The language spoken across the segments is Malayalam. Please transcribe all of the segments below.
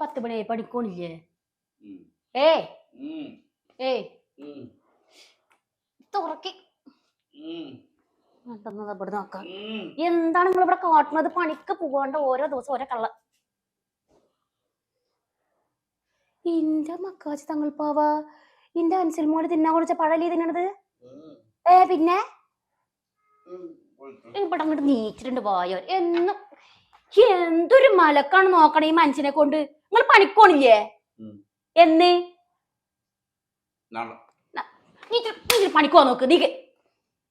പത്ത് മണിയായി പഠിക്കണില്ലേ. ഏ. ഏ. തുറക്കി. ഇവിടെ നോക്കാം. എന്താണ് നിങ്ങൾ ഇവിടെ കാട്ടുന്നത്? പണിക്ക് പോകാണ്ട് ഓരോ ദിവസം ഓരോ കള്ള. ഇന്റെ മക്കാച്ചി തങ്ങൾ പാവ. ഇന്റെ മോൾ തിന്നാൻ കുറച്ച പഴലി തിന്നണത്? ഏ പിന്നെ. ഇവിടെ അങ്ങോട്ട് നീച്ചിട്ടുണ്ട് വായോ എന്നും എന്തൊരു മലക്കാണ് നോക്കണേ ഈ മനുഷ്യനെ കൊണ്ട്? നിങ്ങൾ പണിക്കോണില്ലേ. എന്ന്? പണിക്കോ നോക്ക് നീക്ക്.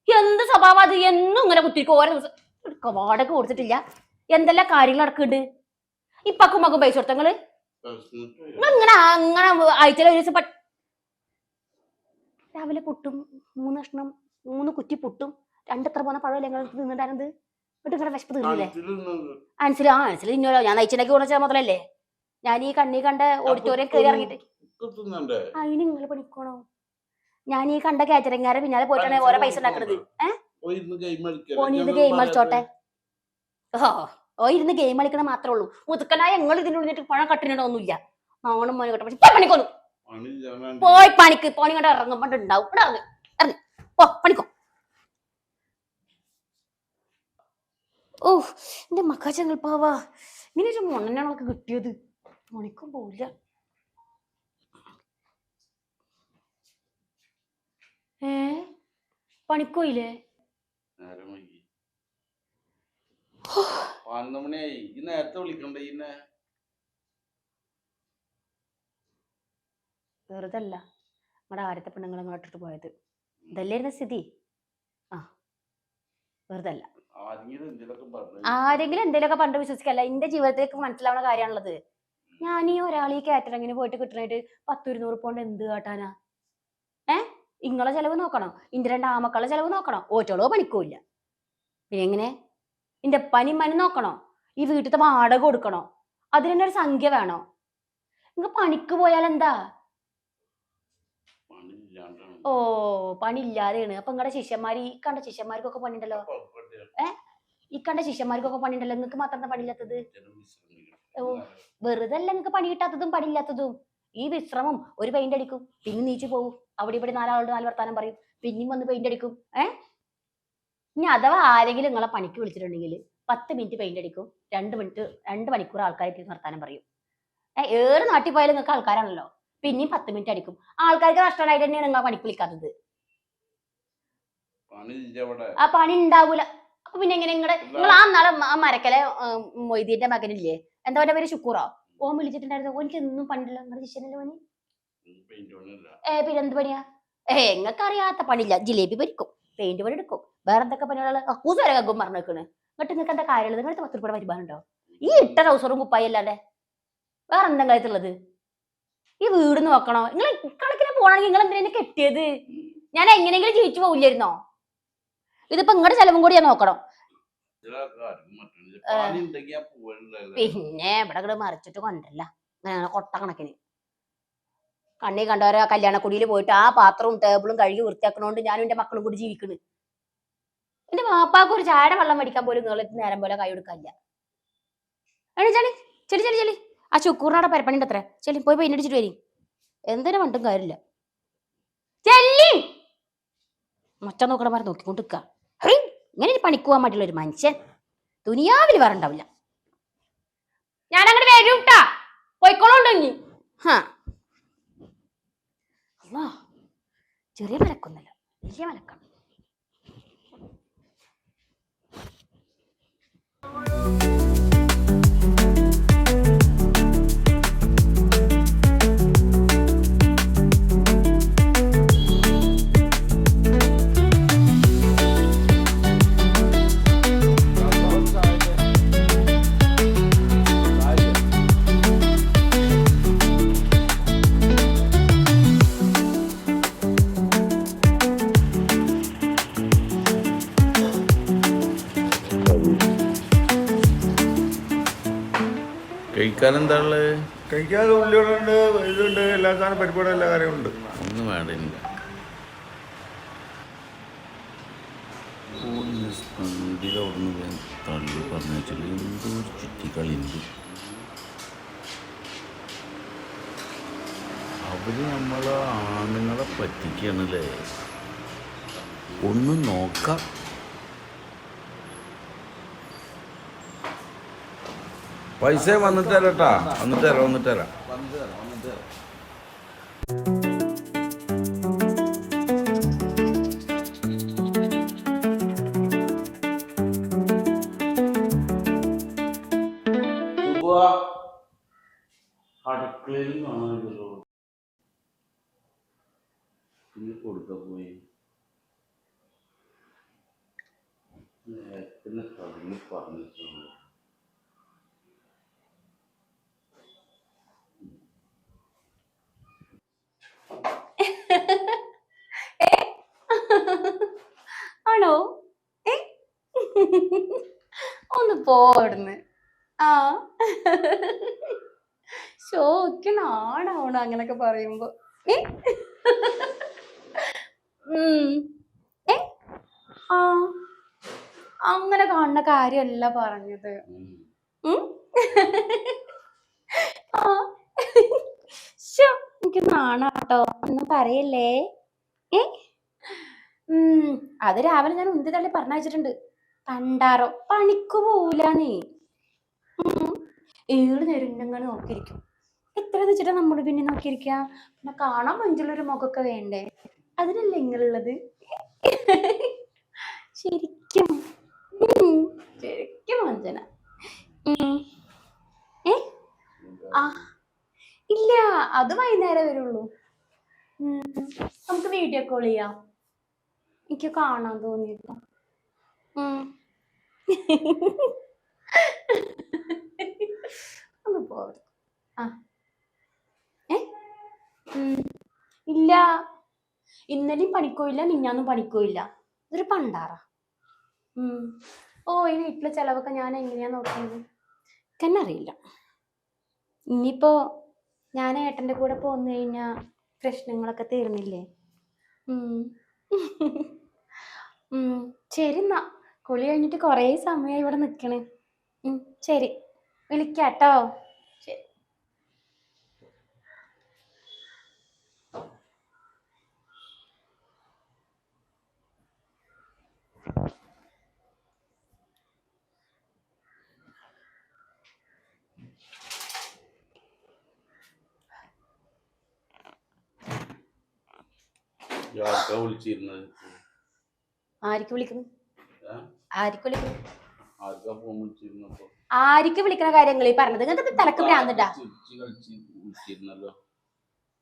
എന്ത് സ്വഭാവം അത്? എന്നും ഇങ്ങനെ കുത്തിരിക്കും. ഓരോ ദിവസം. വാടക കൊടുത്തിട്ടില്ല. എന്തെല്ലാം കാര്യങ്ങൾ നടക്കുന്നുണ്ട്? ഇപ്പക്കും മക്കും പൈസ കൊടുത്തങ്ങൾ ഇങ്ങനെ അങ്ങനെ ആഴ്ചയിൽ ഒരു ദിവസം രാവിലെ പുട്ടും മൂന്ന് കഷ്ണം മൂന്ന് കുറ്റി പുട്ടും രണ്ടത്ര പോന്ന പഴമല്ലേ നിങ്ങൾ തിന്നിട്ടായിരുന്നത് നിങ്ങളുടെ വിശപ്പ് തീർന്നില്ലേ? ആൻസിൽ ആ ആൻസിൽ ഞാൻ മുതലല്ലേ ഞാൻ ഈ കണ്ണി കണ്ട ഓഡിറ്റോറിയം കയറി ഇറങ്ങിട്ട്? അതിന് നിങ്ങൾ പണിക്കോണോ? ഞാൻ ഈ കണ്ട കാറ്ററിംഗാരെ പിന്നാലെ പോയിട്ടാണ് ഓരോ പൈസ ഉണ്ടാക്കണത്. ഏഹ് ഗെയിം കളിച്ചോട്ടെ? ഓ ഓ ഇരുന്ന് ഗെയിം കളിക്കണ മാത്രമേ ഉള്ളൂ. മുതുക്കനായ ഞങ്ങൾ ഇതിന്റെ പണം കട്ടിനോ ഒന്നുമില്ല ആണും മോനെ കട്ടെ പക്ഷെ പണിക്കോന്നു. പോയി പണിക്ക്. പോണി കണ്ട ഇറങ്ങുമ്പോൾ ഉണ്ടാവും ഇവിടെ ഇറങ്ങി. ഇറങ്ങി. പോ പണിക്കോ. ഓ എന്റെ മക്കാച്ചങ്ങൾ പാവാ. ഇങ്ങനെ ഒരു മൊണ്ണനാണ് അവൾക്ക് കിട്ടിയത്. മണിക്കും പോവില്ല. ഏ? പണിക്കോയില്ലേ? നേരത്തെ വിളിക്കണ്ടേ വെറുതെ അല്ല നമ്മുടെ ആരത്തെ പെണ്ണുങ്ങളെ ഇങ്ങോട്ടിട്ട് പോയത്. ഇതല്ലായിരുന്ന സ്ഥിതി? ആ. വെറുതെ അല്ല ആരെങ്കിലും എന്തെങ്കിലുമൊക്കെ പണ്ട് വിശ്വസിക്കല്ല. എന്റെ ജീവിതത്തിലേക്ക് മനസ്സിലാവുന്ന കാര്യമാണുള്ളത്. ഞാൻ ഈ ഒരാൾ ഈ കാറ്ററിങ്ങിന് പോയിട്ട് കിട്ടണായിട്ട് പത്ത് ഇരുന്നൂറ് പോണ്ട് എന്ത് കാട്ടാനാ? ഏ? ഇങ്ങളെ ചെലവ് നോക്കണം. ഇന്റെ രണ്ട് ആമക്കളെ ചെലവ് നോക്കണം. ഓറ്റോളോ പണിക്കൂല്ല. പിന്നെ എങ്ങനെ? ഇന്റെ പനി മനി നോക്കണോ. ഈ വീട്ടിലത്തെ വാടക കൊടുക്കണോ? അതിന് തന്നെ ഒരു സംഖ്യ വേണോ? നിങ്ങ പണിക്ക് പോയാൽ എന്താ? ഓ പണി ഇല്ലാതെയാണ് അപ്പൊ നിങ്ങളുടെ ശിഷ്യന്മാർ ഈ കണ്ട ശിഷ്യന്മാർക്കൊക്കെ പണിയുണ്ടല്ലോ. ഈ കണ്ട ശിഷ്യന്മാർക്കൊക്കെ പണിയുണ്ടല്ലോ. നിങ്ങൾക്ക് മാത്രം പണിയില്ലാത്തത്? ഓ. വെറുതെ അല്ല നിങ്ങൾക്ക് പണി കിട്ടാത്തതും പണിയില്ലാത്തതും. ഈ വിശ്രമം ഒരു പെയിന്റ് അടിക്കും പിന്നെ നീച്ചു പോവും. അവിടെ ഇവിടെ നാലാളോട് നാല് വർത്താനം പറയും. പിന്നെയും വന്ന് പെയിന്റ് അടിക്കും. ഏ? ഇനി അഥവാ ആരെങ്കിലും നിങ്ങളെ പണിക്ക് വിളിച്ചിട്ടുണ്ടെങ്കിൽ പത്ത് മിനിറ്റ് പെയിന്റ് അടിക്കും. രണ്ട് മിനിറ്റ് രണ്ട് മണിക്കൂർ ആൾക്കാർക്ക് വർത്താനം പറയും. ഏ ഏത് നാട്ടിൽ പോയാലും നിങ്ങൾക്ക് ആൾക്കാരാണല്ലോ. പിന്നെയും പത്ത് മിനിറ്റ് അടിക്കും. ആൾക്കാർക്ക് നഷ്ടമായിട്ട് തന്നെയാണ് നിങ്ങളെ പണിക്ക് വിളിക്കാത്തത്. ആ പണി ഉണ്ടാവൂല. അപ്പൊ പിന്നെ എങ്ങനെ നിങ്ങൾ? നിങ്ങൾ ആ നാളെ ആ മരക്കലെ മൊയ്തീന്റെ മകനില്ലേ? എന്താ പറയുക പേര്? ശുക്കൂറോ ഓൻ വിളിച്ചിട്ടുണ്ടായിരുന്നു. ഓനിക്ക് ഒന്നും പണിയില്ല നിങ്ങളുടെ ശിഷ്യനല്ലേ പണി ഏ പിന്നെ എന്ത് പണിയാ? ഏ നിങ്ങൾക്ക് അറിയാത്ത പണിയില്ല. ജിലേബി പൊരിക്കും. പെയിന്റ് പണി എടുക്കും. വേറെ എന്തൊക്കെ പണികൾ കക്കൂസ് വരെ കക്കും പറഞ്ഞു വെക്കണ് എന്നിട്ട് നിങ്ങൾക്ക് എന്താ കാര്യമുള്ളത്? നിങ്ങളുടെ പത്ത് രൂപയുടെ വരുമാനമുണ്ടോ ഈ ഇട്ട ട്രൗസറും കുപ്പായി അല്ലാതെ? വേറെ എന്താ കാര്യത്തുള്ളത് ഈ വീട് നോക്കണോ? നിങ്ങൾ കണക്കിന് പോകണമെങ്കിൽ നിങ്ങൾ എന്തിനാ കെട്ടിയത്? ഞാൻ എങ്ങനെയെങ്കിലും ജീവിച്ചു പോവില്ലായിരുന്നോ? ഇതിപ്പോ നിങ്ങളുടെ ചെലവും കൂടി ഞാൻ നോക്കണം. പിന്നെ ഇവിടെ ഇവിടെ മറിച്ചിട്ട് കൊണ്ടല്ല അങ്ങനെ കൊട്ട കണക്കിന്. കണ്ണി കണ്ടവരെ കല്യാണക്കുടിയിൽ പോയിട്ട് ആ പാത്രവും ടേബിളും കഴുകി വൃത്തിയാക്കണോണ്ട് ഞാനും എന്റെ മക്കളും കൂടി ജീവിക്കണ്. എന്റെ മാപ്പാക്ക് ഒരു ചായയുടെ വെള്ളം മേടിക്കാൻ പോലും നിങ്ങൾ നേരം പോലെ കൈ കൊടുക്കാനില്ല. എണീ ചെടി ചെടി ചെളി ആ ചുക്കൂറിനാടെ പരപ്പണിന്റെ അത്ര ചെളി പോയി പെയിന്റ് അടിച്ചിട്ട് വരി. എന്തിനു പണ്ടും കാര്യമില്ല. ചെല്ലി! മച്ച നോക്കണമാരെ നോക്കിക്കൊണ്ട് നിൽക്കുക ഇങ്ങനെ ഒരു പണിക്ക് പോകാൻ വേണ്ടിയുള്ള ഒരു മനുഷ്യൻ ദുനിയാവിൽ വേറെ ഉണ്ടാവില്ല ഞാൻ അങ്ങോട്ട് വരും കേട്ടാ പോയിക്കോളുണ്ടെങ്കി. ഹാ. അല്ലാ ചെറിയ മലക്കൊന്നല്ല വലിയ മലക്കാണ് കഴിക്കാൻ എന്താ ഉള്ളത് കഴിക്കാൻ ഉള്ളിയുണ്ട് ഇതുണ്ട് എല്ലാ സാധനം പരിപാടി എല്ലാ കാര്യമുണ്ട് ഒന്നും വേണ്ട എനിക്ക് തള്ളി പറഞ്ഞു വെച്ചാൽ എന്തോ ഒരു ചുറ്റിക്കളി ഉണ്ട്. ഇവർ നമ്മളെ ആണുങ്ങളെ പറ്റിക്കണല്ലേ ഒന്ന് നോക്കാം. പൈസ വന്നിട്ട് വന്നിട്ട് തരാം വന്നിട്ട് തരാം. അടുക്കളയിൽ പോടുന്ന് ആ. ഷോക്ക് നാണാവണം അങ്ങനൊക്കെ പറയുമ്പോ. ഏ? ആ. അങ്ങനെ കാണുന്ന കാര്യമല്ല പറഞ്ഞത്. എനിക്ക് നാണാട്ടോ. ഒന്നും പറയല്ലേ? ഏ? ഉം. അത് രാവിലെ ഞാൻ ഉന്തി തള്ളി പറഞ്ഞയച്ചിട്ടുണ്ട്. പണ്ടാറോ പണിക്ക് പോവൂലേ. ഏഴ് നേരം ഇങ്ങനെ നോക്കിയിരിക്കും. എത്ര വെച്ചിട്ടാ നമ്മൾ പിന്നെ നോക്കിയിരിക്കുക പിന്നെ കാണാൻ മഞ്ചുള്ളൊരു മുഖമൊക്കെ വേണ്ടേ? അതിനല്ലേ ഇങ്ങളുള്ളത്? ശരിക്കും. ശരിക്കും മഞ്ജന. ഏ? ആ. ഇല്ല. അത് വൈകുന്നേരം വരുള്ളൂ. നമുക്ക് വീഡിയോ കോൾ ചെയ്യാം. എനിക്ക് കാണാൻ തോന്നിയില്ല ഉം. ഒന്ന് പോവരുത്. ആ. ഏ. ഇല്ല. ഇന്നലെയും പണിക്കോയില്ല മിഞ്ഞാന്നും പണിക്കോയില്ല. ഇതൊരു പണ്ടാറ. ഓ ഈ വീട്ടിലെ ചെലവൊക്കെ ഞാൻ എങ്ങനെയാ നോക്കുന്നത്? അറിയില്ല. ഇനിയിപ്പോ ഞാൻ ഏട്ടന്റെ കൂടെ പോന്നു കഴിഞ്ഞാ പ്രശ്നങ്ങളൊക്കെ തീർന്നില്ലേ. ശരി എന്നാ. കുളി കഴിഞ്ഞിട്ട് കുറേ സമയം ഇവിടെ നിൽക്കണേ. ശരി. വിളിക്കാട്ടോ. ശരി. വിളിച്ചിരുന്നത്. ആർക്ക് വിളിക്കുന്നു? ആർക്ക് വിളിക്കണ കാര്യങ്ങൾ ഈ പറഞ്ഞത്. ഇങ്ങനത്തെ തലക്ക് വിളിച്ചിരുന്നല്ലോ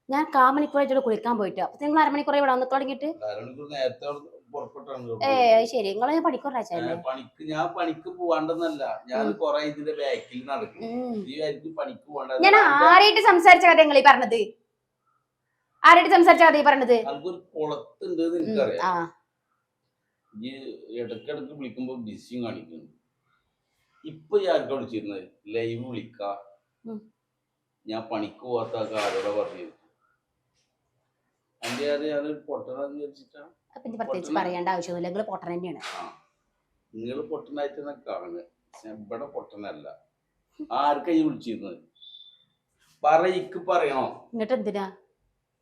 ഞാൻ കാമണിക്കൂറായിട്ട് കുളിക്കാൻ പോയിട്ട്. അപ്പൊ നിങ്ങൾ അരമണിക്കൂർ ഇവിടെ വന്ന് തുടങ്ങിയിട്ട്. ഏ ശരി. നിങ്ങൾ പണിക്കൂറാച്ചല്ലേ പണിക്ക് ഞാൻ പണിക്ക് പോവാണ്ടെന്നല്ല. ഞാൻ. കൊറേ ഇതിന്റെ ബാക്കിൽ നടക്കും. പണിക്ക് പോകണ്ട ഞാൻ ആരായിട്ട് സംസാരിച്ച കഥ നിങ്ങൾ ഈ പറഞ്ഞത്? ആരായിട്ട് സംസാരിച്ച കഥ ഈ പറഞ്ഞത്? കുളത്തുണ്ട് ഈ ഇടയ്ക്കിടയ്ക്ക് വിളിക്കുമ്പോൾ ബിസിയും കാണിക്കുന്നു. ഇപ്പൊ ആർക്കാ വിളിച്ചിരുന്നത് ലൈവ് വിളിക്ക. ഞാൻ പണിക്ക് പോകാത്ത ആൾക്ക് ആരോടാ പറഞ്ഞത് എന്റെ അത് ഞാനൊരു പൊട്ടനാന്ന് വിചാരിച്ചിട്ടാണ് പ്രത്യേകിച്ച്. പറയേണ്ട ആവശ്യമൊന്നുമില്ല. നിങ്ങൾ പൊട്ടൻ തന്നെയാണ്. നിങ്ങൾ പൊട്ടനായിട്ട് കാണുന്നത് ഇവിടെ പൊട്ടനല്ല. ആർക്കാ ഈ വിളിച്ചിരുന്നത്? പറ ഇക്ക് പറയണോ? എന്നിട്ട് എന്തിനാ?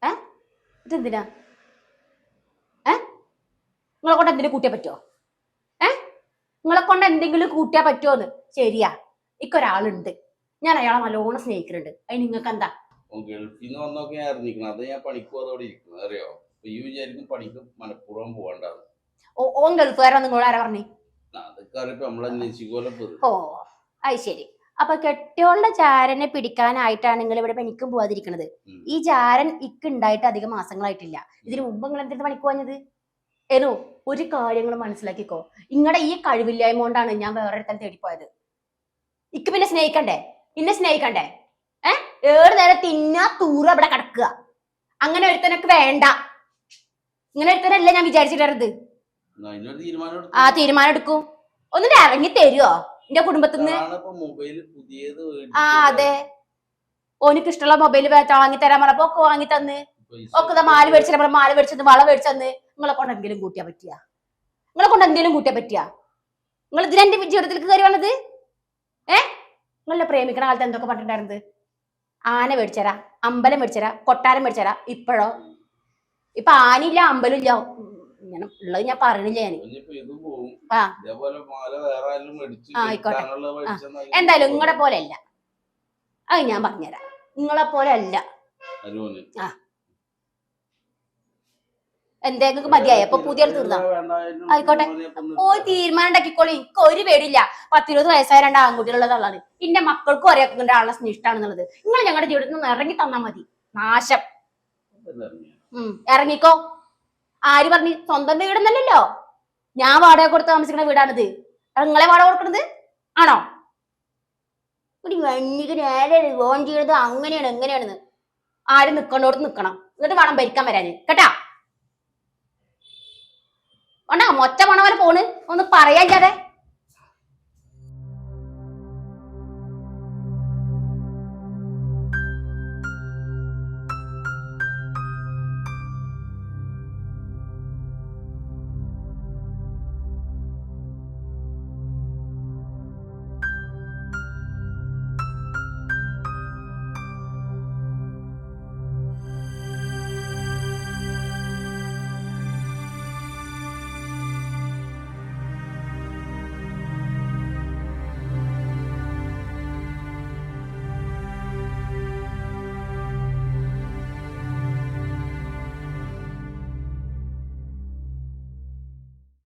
ഏ? എന്നിട്ട് എന്തിനാ? നിങ്ങളെ കൊണ്ട് എന്തെങ്കിലും കൂട്ടിയാ പറ്റുമോ ഏ? നിങ്ങളെ കൊണ്ട് എന്തെങ്കിലും കൂട്ടിയാ പറ്റുമോന്ന് ശരിയാ. ഇക്കൊരാളുണ്ട് ഞാൻ അയാളെ നല്ലോണം സ്നേഹിക്കുന്നുണ്ട്. അതിന് നിങ്ങൾക്ക് എന്താ ഗൾഫിൽ നിന്ന് വന്നൊക്കെ ഞാൻ അറിഞ്ഞിരിക്കണം അത് ഞാൻ പണിക്ക് പോകാതെ ഇരിക്കുന്നത് അറിയോ? ഈ വിചാരിക്കും പണിക്ക് മലപ്പുറം പോകണ്ടാന്ന്. ഓൻ ഗൾഫുകാരാ നിങ്ങളോട് ആരാ പറഞ്ഞേ. ഓ അത് ശരി. അപ്പൊ കെട്ടിയോളുടെ ചാരനെ പിടിക്കാനായിട്ടാണ് നിങ്ങൾ ഇവിടെ പണിക്കും പോവാതിരിക്കണത്. ഈ ചാരൻ ഇക്ക് ഉണ്ടായിട്ട് അധികം മാസങ്ങളായിട്ടില്ല. ഇതിനു മുമ്പ് നിങ്ങൾ എന്തിനാ പണിക്ക് പോഞ്ഞത് ഏനോ ഒരു കാര്യങ്ങൾ മനസ്സിലാക്കിക്കോ. ഇങ്ങടെ ഈ കഴിവില്ലായ്മ കൊണ്ടാണ് ഞാൻ വേറെ തന്നെ തേടിപ്പോയത്. ഇക്ക് പിന്നെ സ്നേഹിക്കണ്ടേ? ഇന്നെ സ്നേഹിക്കണ്ടേ? ഏ? ഏഴ് നേരം തിന്നാ തൂറ ഇവിടെ കിടക്കുക. അങ്ങനെ ഒരുത്തനൊക്കെ വേണ്ട. ഇങ്ങനെ ഒരുത്തനല്ല ഞാൻ വിചാരിച്ചിട്ടത് ആ തീരുമാനം എടുക്കും. ഒന്നിട്ട് ഇറങ്ങി തരുവോ എന്റെ പുതിയത് ആ അതെ. ഓനിക്ക് ഇഷ്ടമുള്ള മൊബൈൽ വാങ്ങി തരാൻ പറഞ്ഞപ്പോ വാങ്ങി തന്ന് ഒക്കെ മാല മേടിച്ചു നമ്മൾ മാല മേടിച്ചെന്ന് വള മേടിച്ചെന്ന് നിങ്ങളെ കൊണ്ട് എന്തെങ്കിലും കൂട്ടിയാ പറ്റിയ? നിങ്ങളെ കൊണ്ട് എന്തെങ്കിലും കൂട്ടിയാ പറ്റിയ? നിങ്ങൾ ഇതിന് എന്റെ ജീവിതത്തിലേക്ക് കയറി വന്നത്? ഏ? നിങ്ങളെ പ്രേമിക്കണ കാലത്ത് എന്തൊക്കെ പറഞ്ഞിട്ടുണ്ടായിരുന്നത്? ആന മേടിച്ചരാ അമ്പലം മേടിച്ചരാ കൊട്ടാരം മേടിച്ചരാ ഇപ്പോഴോ? ഇപ്പൊ ആനയില്ല അമ്പലം ഇല്ല. ഞാൻ ഉള്ളത് ഞാൻ പറയണില്ല ഞാൻ ആ. ആ, ആയിക്കോട്ടെ. എന്തായാലും നിങ്ങളെ പോലെ അല്ല. അത് ഞാൻ പറഞ്ഞുതരാം. നിങ്ങളെ പോലെ അല്ല. അരുവന്. എന്തെങ്കിലും മതിയായി? അപ്പൊ പുതിയ തീർന്നാ? ആയിക്കോട്ടെ. ഓ തീരുമാനം ഉണ്ടാക്കിക്കോളി എനിക്ക് ഒരു പേടിയില്ല. പത്തിരുപത് വയസ്സായ രണ്ട് ആൺകുട്ടികളുള്ളതാണ് എന്റെ മക്കൾക്കും ഒരേ ആളെ സ്നിഷ്ടാണെന്നുള്ളത്. നിങ്ങൾ ഞങ്ങളുടെ ജീവിതത്തിൽ നിന്ന് ഇറങ്ങി തന്നാ മതി. നാശം. ഇറങ്ങിക്കോ. ആര് പറഞ്ഞു? സ്വന്തം വീടൊന്നല്ലല്ലോ ഞാൻ വാടക കൊടുത്ത് താമസിക്കുന്ന വീടാണിത്. നിങ്ങളെ വാടക കൊടുക്കുന്നത് ആണോ? ഒരു ചെയ്യണത് അങ്ങനെയാണ് എങ്ങനെയാണെന്ന് ആര് നിക്കണോട് നിക്കണം. എന്നിട്ട് വേണം ഭരിക്കാൻ വരാന്. കേട്ടാ? വേണ്ട മൊറ്റ പണ പോലെ പോണ്. ഒന്ന് പറയാ ചേട്ടേ